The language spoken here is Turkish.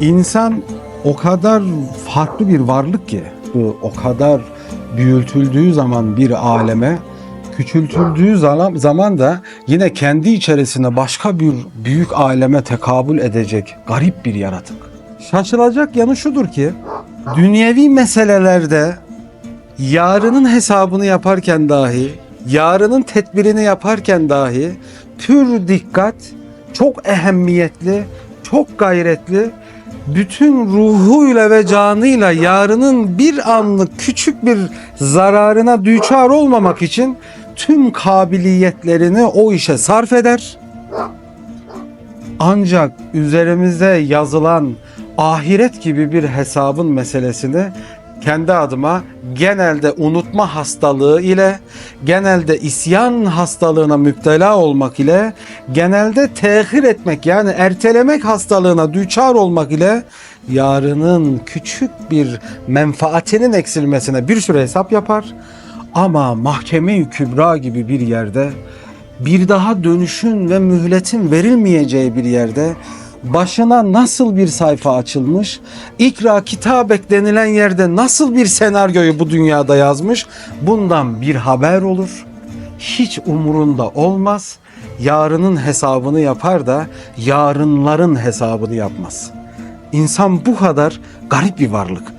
İnsan o kadar farklı bir varlık ki o kadar büyütüldüğü zaman bir aleme küçültüldüğü zaman da yine kendi içerisinde başka bir büyük aleme tekabül edecek garip bir yaratık. Şaşılacak yanı şudur ki dünyevi meselelerde yarının hesabını yaparken dahi, yarının tedbirini yaparken dahi pür dikkat, çok ehemmiyetli, çok gayretli, bütün ruhuyla ve canıyla yarının bir anlık küçük bir zararına düçar olmamak için tüm kabiliyetlerini o işe sarf eder. Ancak üzerimize yazılan ahiret gibi bir hesabın meselesini kendi adıma genelde unutma hastalığı ile, genelde isyan hastalığına müptela olmak ile, genelde tehir etmek yani ertelemek hastalığına düçar olmak ile yarının küçük bir menfaatinin eksilmesine bir sürü hesap yapar. Ama mahkeme-i kübra gibi bir yerde bir daha dönüşün ve mühletin verilmeyeceği bir yerde başına nasıl bir sayfa açılmış, ikra kitabek denilen yerde nasıl bir senaryoyu bu dünyada yazmış, bundan bir haber olur. Hiç umurunda olmaz. Yarının hesabını yapar da yarınların hesabını yapmaz. İnsan bu kadar garip bir varlık.